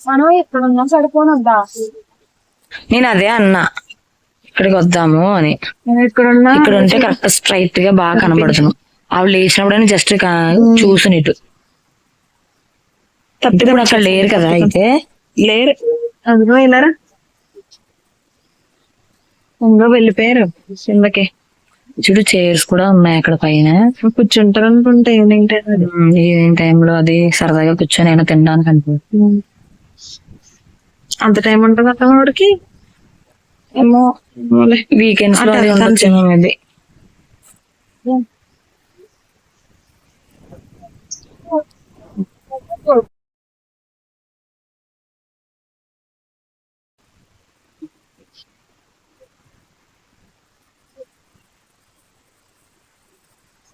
మనం ఇక్కడ ఉన్నాం సరిపోను వద్దా నేను అదే అన్నా. ఇక్కడికి వద్దాము అని. నేను ఇక్కడ ఉన్నా ఇక్కడ ఉంటే కరెక్ట్ స్ట్రైట్గా బాగా కనబడుతున్నాం. ఆవిడ లేచినప్పుడు జస్ట్ చూసు ఇటు. తప్పితే ఇప్పుడు అక్కడ లేరు కదా అయితే. లేరు అందులో వెళ్ళారా? ఇంకా వెళ్ళిపోయారు. కిందకి చూడు చైర్స్ కూడా ఉన్నాయి అక్కడ పైన. కూర్చుంటారు అనుకుంటా ఈవినింగ్ టైం ఈవినింగ్ టైంలో అది సరదాగా కూర్చొని అయినా తినడానికి అనుకుంటున్నాను అంత టైం ఉంటుంది అక్కడ వాడికి? ఏమో. వీకెండ్స్లో అది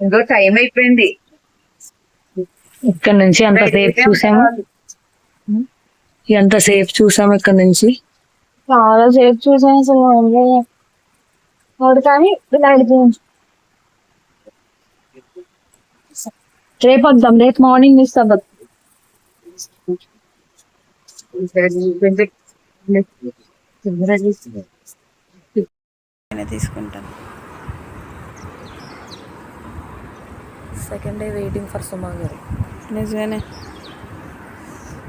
ఇంకా టైం అయిపోయింది. ఇక్కడ నుంచి ఎంత సేఫ్ చూసాము? ఎంత సేఫ్ చూసాము ఇక్కడ నుంచి? చాలా సేపు చూసాను అసలు కానీ రేపు వద్దాం రేపు మార్నింగ్ ఇస్తాం తీసుకుంటాను. Second day waiting for Suma garu. నిజమేనే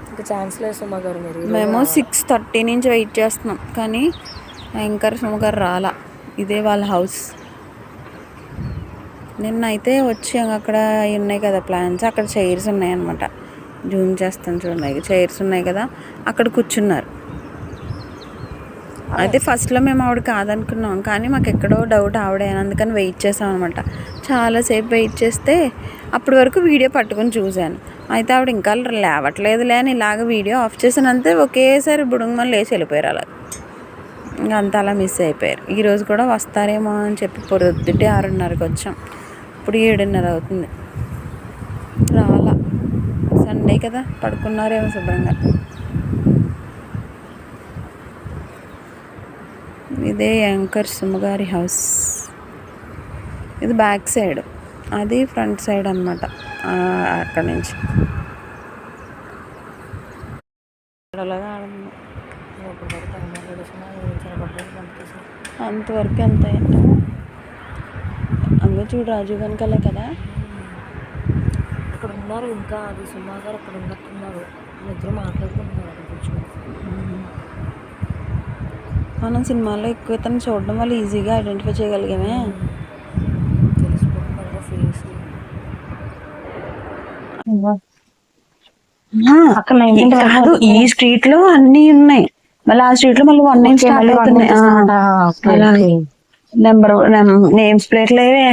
ఇంకా ఛాన్స్ లేదు సుమా గారు మీరు. మేము సిక్స్ థర్టీ నుంచి వెయిట్ చేస్తున్నాం. కానీ యాంకర్ సుమ గారు రాలా. ఇదే వాళ్ళ హౌస్ నిన్న అయితే వచ్చి. అక్కడ అవి ఉన్నాయి కదా ప్లాన్స్ అక్కడ చైర్స్ ఉన్నాయి అనమాట జూమ్ చేస్తాను చూడండి చైర్స్ ఉన్నాయి కదా. అక్కడ కూర్చున్నారు. అయితే ఫస్ట్లో మేము ఆవిడ కాదనుకున్నాం కానీ మాకు ఎక్కడో డౌట్ ఆవిడే అందుకని వెయిట్ చేసాం అనమాట చాలాసేపు వెయిట్ చేస్తే అప్పటి వరకు వీడియో పట్టుకొని చూశాను. అయితే ఆవిడ ఇంకా లేవట్లేదులే అని ఇలాగ వీడియో ఆఫ్ చేసినంతే ఒకేసారి బుడుంగమని లేచి వెళ్ళిపోయారు అలా. ఇంకా అంతా అలా మిస్ అయిపోయారు. ఈరోజు కూడా వస్తారేమో అని చెప్పి పొద్దుటే ఆరున్నరకి వచ్చాం. ఇప్పుడు ఏడున్నర అవుతుంది. రాలా. సండే కదా పడుకున్నారేమో శుభ్రంగా. ఇదే యాంకర్ సుమగారి హౌస్. ఇది బ్యాక్ సైడ్. అది ఫ్రంట్ సైడ్ అనమాట అక్కడ నుంచి. అంతవరకు ఎంత అయిందో. చూడు రాజు వెనకాలే కదా. ఇక్కడ ఉన్నారు ఇంకా అది సుమారు గారు అక్కడ ఉన్నట్టున్నారు. ఇద్దరు మాట్లాడుకుంటున్నారు అక్కడ కూర్చొని మనం సినిమాల్లో ఎక్కువ తను చూడడం వల్ల ఈజీగా ఐడెంటిఫై చేయగలిగామే. కాదు ఈ స్ట్రీట్లో అన్ని ఉన్నాయి. మళ్ళీ ఆ స్ట్రీట్లో మళ్ళీ వన్ నైన్ స్టార్ట్ అవుతున్నాయి అలాగే నెంబర్ నేమ్స్ ప్లేట్ లేవే.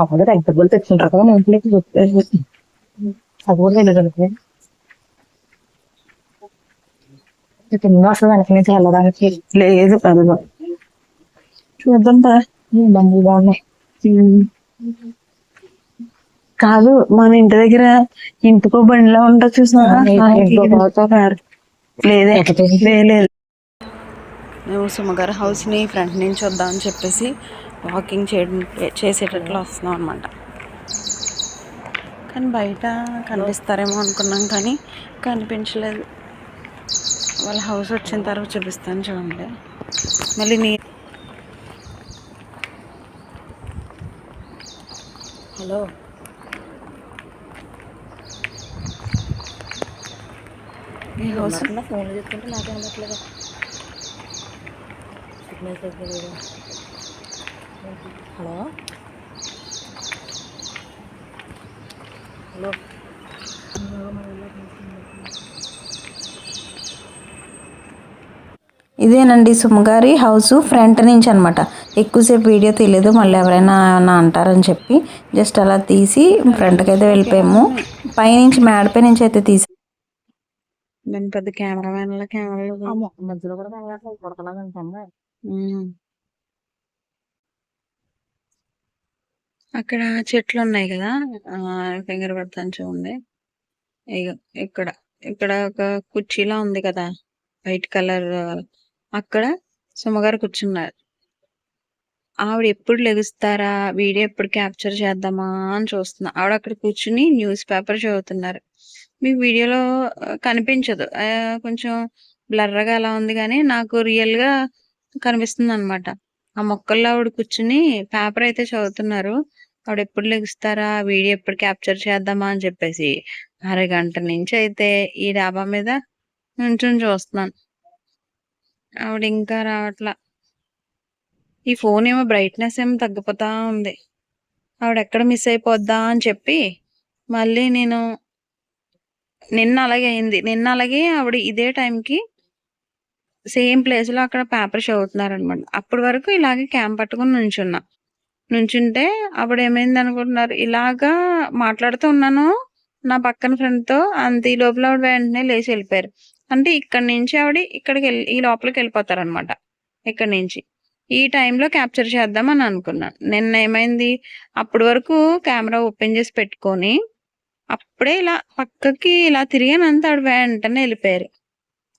అప్పుడు దగ్గర తెచ్చుకుంటారు కదా ఇంట్లోకి చెప్పేసి అది కూడా కింద అసలు వెనక నుంచి వెళ్ళడానికి లేదు అదిగో చూద్దాం బండ్లు బాగున్నాయి కాదు మన ఇంటి దగ్గర ఇంటికో బండిలో ఉంటా చూసా ఇంటికో లేదే మేము సుమగారి హౌస్ని ఫ్రంట్ నుంచి వద్దామని చెప్పేసి వాకింగ్ చేయడం చేసేటట్లు వస్తున్నాం అనమాట కానీ బయట కనిపిస్తారేమో అనుకున్నాం కానీ కనిపించలేదు. వాళ్ళ హౌస్ వచ్చిన తర్వాత చూపిస్తాను చూడండి. మళ్ళీ నీ హలో. మీ హౌస్ ఫోన్లో చెప్తుంటే నాకే అనట్లేదు సిగ్నల్ దగ్గర హలో? హలో? ఇదేనండి సుమగారి హౌస్ ఫ్రంట్ నుంచి అనమాట ఎక్కువసేపు వీడియో తీయలేదు మళ్ళీ ఎవరైనా ఏమన్నా అంటారని చెప్పి జస్ట్ అలా తీసి ఫ్రంట్కి అయితే వెళ్ళిపోయాము. పైనుంచి మేడపై నుంచి అయితే తీసి నేను పెద్ద కెమెరా మధ్యలో కూడా కొడకలాగా అక్కడ చెట్లు ఉన్నాయి కదా ఫింగర్ పెడతాను చూడండి ఇక్కడ ఇక్కడ ఒక కుర్చీలా ఉంది కదా వైట్ కలర్ అక్కడ సుమగారు కూర్చున్నారు. ఆవిడ ఎప్పుడు లెగుస్తారా? వీడియో ఎప్పుడు క్యాప్చర్ చేద్దామా? అని చూస్తున్నా. ఆవిడ అక్కడ కూర్చుని న్యూస్ పేపర్ చదువుతున్నారు. మీకు వీడియోలో కనిపించదు. కొంచెం బ్లర్రగా అలా ఉంది కానీ నాకు రియల్గా కనిపిస్తుంది అనమాట ఆ మొక్కల్లో ఆవిడ కూర్చుని పేపర్ అయితే చదువుతున్నారు. ఆవిడ ఎప్పుడు లెగుస్తారా? వీడియో ఎప్పుడు క్యాప్చర్ చేద్దామా? అని చెప్పేసి అరగంట నుంచి అయితే ఈ డాబా మీద నుంచుని చూస్తున్నాను. ఆవిడ ఇంకా రావట్లా. ఈ ఫోన్ ఏమో బ్రైట్నెస్ ఏమో తగ్గిపోతా ఉంది. ఆవిడ ఎక్కడ మిస్ అయిపోద్దా అని చెప్పి మళ్ళీ నేను నిన్న అలాగే అయింది. నిన్న అలాగే ఆవిడ ఇదే టైంకి సేమ్ ప్లేస్లో అక్కడ పేపర్ చదువుతున్నారు అనమాట అప్పటి వరకు ఇలాగే క్యాంప్ పట్టుకుని నుంచున్నా. నుంచుంటే అప్పుడు ఏమైంది అనుకుంటున్నారు? ఇలాగా మాట్లాడుతూ ఉన్నాను. నా పక్కన ఫ్రెండ్తో అంత ఈ లోపల ఆవిడ వెంటనే లేచి వెళ్ళిపోయారు. అంటే ఇక్కడ నుంచి ఆవిడ ఇక్కడికి వెళ్ళి ఈ లోపలికి వెళ్ళిపోతారనమాట ఇక్కడి ఇక్కడ నుంచి. ఈ టైంలో క్యాప్చర్ చేద్దామని అనుకున్నాను. నిన్న ఏమైంది? అప్పటి వరకు కెమెరా ఓపెన్ చేసి పెట్టుకొని అప్పుడే ఇలా పక్కకి ఇలా తిరిగానంత ఆవిడ వెంటనే వెళ్ళిపోయారు.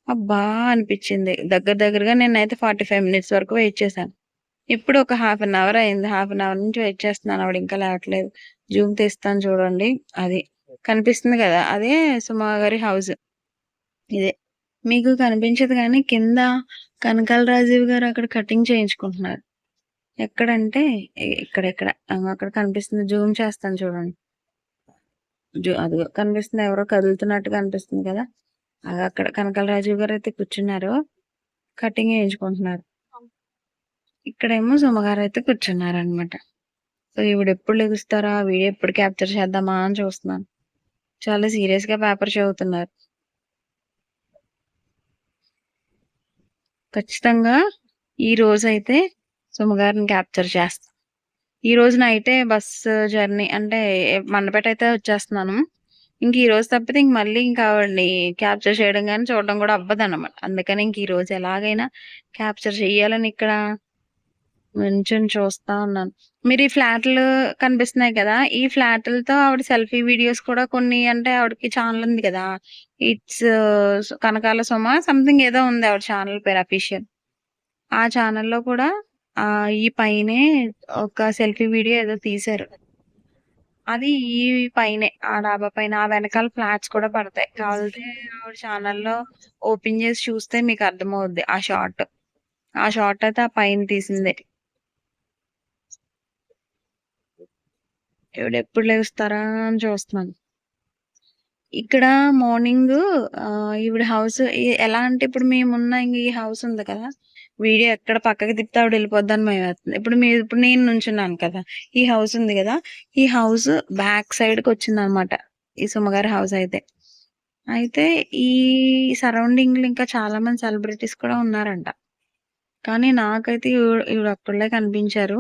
అబ్బా అనిపించింది. దగ్గర దగ్గరగా నేనైతే ఫార్టీ ఫైవ్ మినిట్స్ వరకు వెయిట్ చేశాను. ఇప్పుడు ఒక హాఫ్ అన్ అవర్ అయింది. హాఫ్ అన్ అవర్ నుంచి వెయిట్ చేస్తున్నాను. ఆవిడ ఇంకా లేవట్లేదు. జూమ్ తీస్తాను చూడండి. అది కనిపిస్తుంది కదా? అదే సుమా గారి హౌస్. ఇదే. మీకు కనిపించదు కానీ కింద కనకాల రాజీవ్ గారు అక్కడ కటింగ్ చేయించుకుంటున్నారు. ఎక్కడంటే ఇక్కడ ఇక్కడ అక్కడ కనిపిస్తుంది. జూమ్ చేస్తాను చూడండి. జూ అది కనిపిస్తుంది. ఎవరో కదులుతున్నట్టు కనిపిస్తుంది కదా. అది అక్కడ కనకాల రాజీవ్ గారు అయితే కూర్చున్నారు. కటింగ్ చేయించుకుంటున్నారు. ఇక్కడేమో సుమగారు అయితే కూర్చున్నారు అనమాట సో ఈవిడ ఎప్పుడు లెగుస్తారా? వీడియో ఎప్పుడు క్యాప్చర్ చేద్దామా అని చూస్తున్నాను. చాలా సీరియస్గా పేపర్ చదువుతున్నారు. ఖచ్చితంగా ఈ రోజు అయితే సుమగారిని క్యాప్చర్ చేస్తా. ఈ రోజున అయితే బస్ జర్నీ అంటే మండపేట అయితే వచ్చేస్తున్నాను. ఇంక ఈ రోజు తప్పితే ఇంక మళ్ళీ ఇంకా ఆవిడని క్యాప్చర్ చేయడం కానీ చూడడం కూడా అవ్వదు అనమాట అందుకని ఇంక ఈ రోజు ఎలాగైనా క్యాప్చర్ చెయ్యాలని ఇక్కడ నించొని చూస్తా ఉన్నాను. మీరు ఈ ఫ్లాట్లు కనిపిస్తున్నాయి కదా ఈ ఫ్లాట్లతో ఆవిడ సెల్ఫీ వీడియోస్ కూడా కొన్ని అంటే ఆవిడకి ఛానల్ ఉంది కదా it's uh, Kanakala Suma something ఏదో ఉంది ఆవిడ ఛానల్ పేరు అఫీషియల్ ఆ ఛానల్లో కూడా ఆ ఈ పైనే ఒక సెల్ఫీ వీడియో ఏదో తీశారు. అది ఈ పైనే ఆ డాబా పైన ఆ వెనకాల ఫ్లాట్స్ కూడా పడతాయి. కావాలంటే ఆవిడ ఛానల్లో ఓపెన్ చేసి చూస్తే మీకు అర్థమవుద్ది ఆ షార్ట్ ఆ షార్ట్ అయితే ఆ పైన తీసిందే. ఎప్పుడు లేస్తారా అని చూస్తున్నాను. ఇక్కడ మార్నింగ్ ఈవిడ హౌస్ ఎలా అంటే ఇప్పుడు మేమున్న ఇంక ఈ హౌస్ ఉంది కదా వీడియో ఎక్కడ పక్కకి తిప్పితే ఆవిడ వెళ్ళిపోద్దని మేము వేస్తుంది ఇప్పుడు మీరు ఇప్పుడు నేను నుంచున్నాను కదా ఈ హౌస్ ఉంది కదా ఈ హౌస్ బ్యాక్ సైడ్కి వచ్చింది అనమాట ఈ సుమగారి హౌస్ అయితే. అయితే ఈ సరౌండింగ్ ఇంకా చాలా మంది సెలబ్రిటీస్ కూడా ఉన్నారంట. కానీ నాకైతే ఈవిడ ఈవిడ ఒక్కళ్ళే కనిపించారు.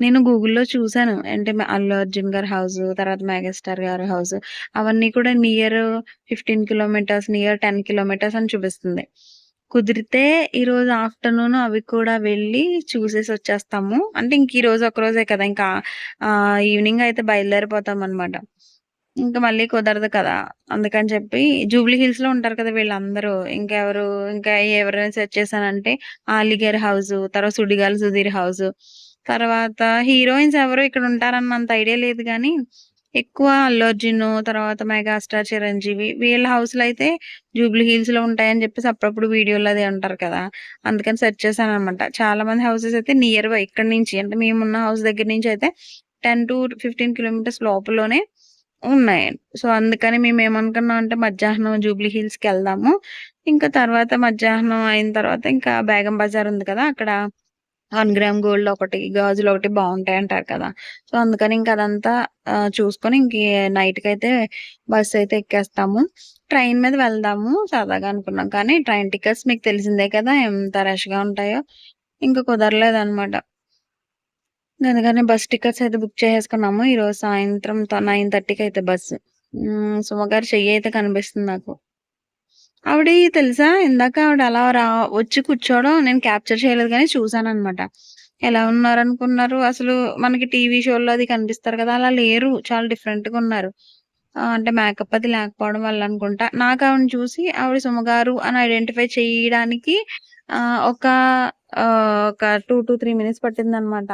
నేను గూగుల్లో చూసాను. అంటే అల్లు అర్జున్ గారి హౌస్ తర్వాత మెగాస్టార్ గారి హౌస్ అవన్నీ కూడా near fifteen kilometres near ten kilometres అని చూపిస్తుంది. కుదిరితే ఈ రోజు ఆఫ్టర్నూన్ అవి కూడా వెళ్ళి చూసేసి వచ్చేస్తాము. అంటే ఇంక ఈ రోజు ఒక రోజే కదా ఇంకా ఈవినింగ్ అయితే బయలుదేరిపోతాం అనమాట ఇంకా మళ్ళీ కుదరదు కదా. అందుకని చెప్పి జూబ్లీ హిల్స్లో ఉంటారు కదా వీళ్ళందరూ. ఇంకెవరు ఇంకా ఎవరైనా సెర్చ్ చేశానంటే ఆలిగేర్ హౌస్ తర్వాత సుడిగాలి సుధీర్ హౌస్ తర్వాత హీరోయిన్స్ ఎవరు ఇక్కడ ఉంటారన్నంత ఐడియా లేదు కానీ ఎక్కువ అల్లు అర్జున్ తర్వాత మెగాస్టార్ చిరంజీవి వీళ్ళ హౌస్లు అయితే జూబ్లీ హిల్స్లో ఉంటాయని చెప్పేసి అప్పుడప్పుడు వీడియోలు అదే ఉంటారు కదా. అందుకని సెర్చ్ చేశాను అనమాట చాలా మంది హౌసెస్ అయితే నియర్ బై ఇక్కడ నుంచి అంటే మేమున్న హౌస్ దగ్గర నుంచి అయితే టెన్ టు ఫిఫ్టీన్ కిలోమీటర్స్ లోపలనే ఉన్నాయి. సో అందుకని మేము ఏమనుకున్నాం అంటే మధ్యాహ్నం జూబ్లీ హిల్స్కి వెళ్దాము. ఇంకా తర్వాత మధ్యాహ్నం అయిన తర్వాత ఇంకా బేగం బజార్ ఉంది కదా అక్కడ వన్ గ్రామ్ గోల్డ్ ఒకటి గాజులు ఒకటి బాగుంటాయి అంటారు కదా. సో అందుకని ఇంకా అదంతా చూసుకొని ఇంక నైట్కి అయితే బస్ అయితే ఎక్కేస్తాము. ట్రైన్ మీద వెళ్దాము సరదాగా అనుకున్నాం. కానీ ట్రైన్ టికెట్స్ మీకు తెలిసిందే కదా ఎంత రష్గా ఉంటాయో. ఇంకా కుదరలేదు అనమాట అందుకని బస్ టికెట్స్ అయితే బుక్ చేసేసుకున్నాము. ఈరోజు సాయంత్రం నైన్ థర్టీకి అయితే బస్సు. సుమగారు చెయ్యి అయితే కనిపిస్తుంది నాకు. ఆవిడ తెలుసా? ఇందాక ఆవిడ అలా రా వచ్చి కూర్చోవడం నేను క్యాప్చర్ చేయలేదు కానీ చూసాను అనమాట ఎలా ఉన్నారు అనుకున్నారు అసలు మనకి టీవీ షోల్లో అది కనిపిస్తారు కదా అలా లేరు. చాలా డిఫరెంట్గా ఉన్నారు అంటే మేకప్ అది లేకపోవడం వల్ల అనుకుంటా. నాకు ఆవిడ చూసి ఆవిడ సుమగారు అని ఐడెంటిఫై చేయడానికి ఒక ఒక టూ టు త్రీ మినిట్స్ పట్టింది అనమాట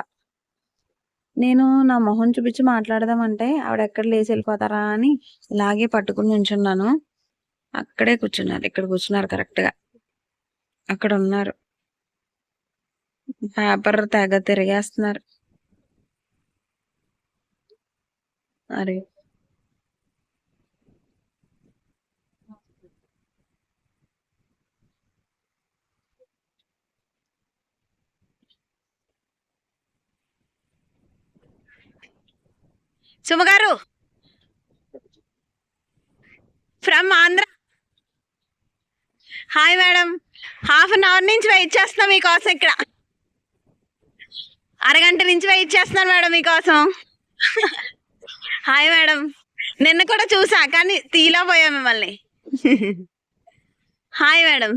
నేను నా మొహం చూపించి మాట్లాడదామంటే ఆవిడ ఎక్కడ లేచి వెళ్ళిపోతారా అని ఇలాగే పట్టుకుని నించున్నాను. అక్కడే కూర్చున్నారు. ఇక్కడ కూర్చున్నారు కరెక్ట్గా. అక్కడ ఉన్నారు. పేపర్ తెగ తిరిగేస్తున్నారు. అరే. Suma garu. From Andhra hi madam. Half an hour నుంచి వెయిట్ చేస్తున్నాం మీకోసం ఇక్కడ. అరగంట నుంచి వెయిట్ చేస్తున్నాను మేడం మీకోసం. Hi madam. నిన్న కూడా చూసా కానీ తీలా పోయా మిమ్మల్ని. Hi madam.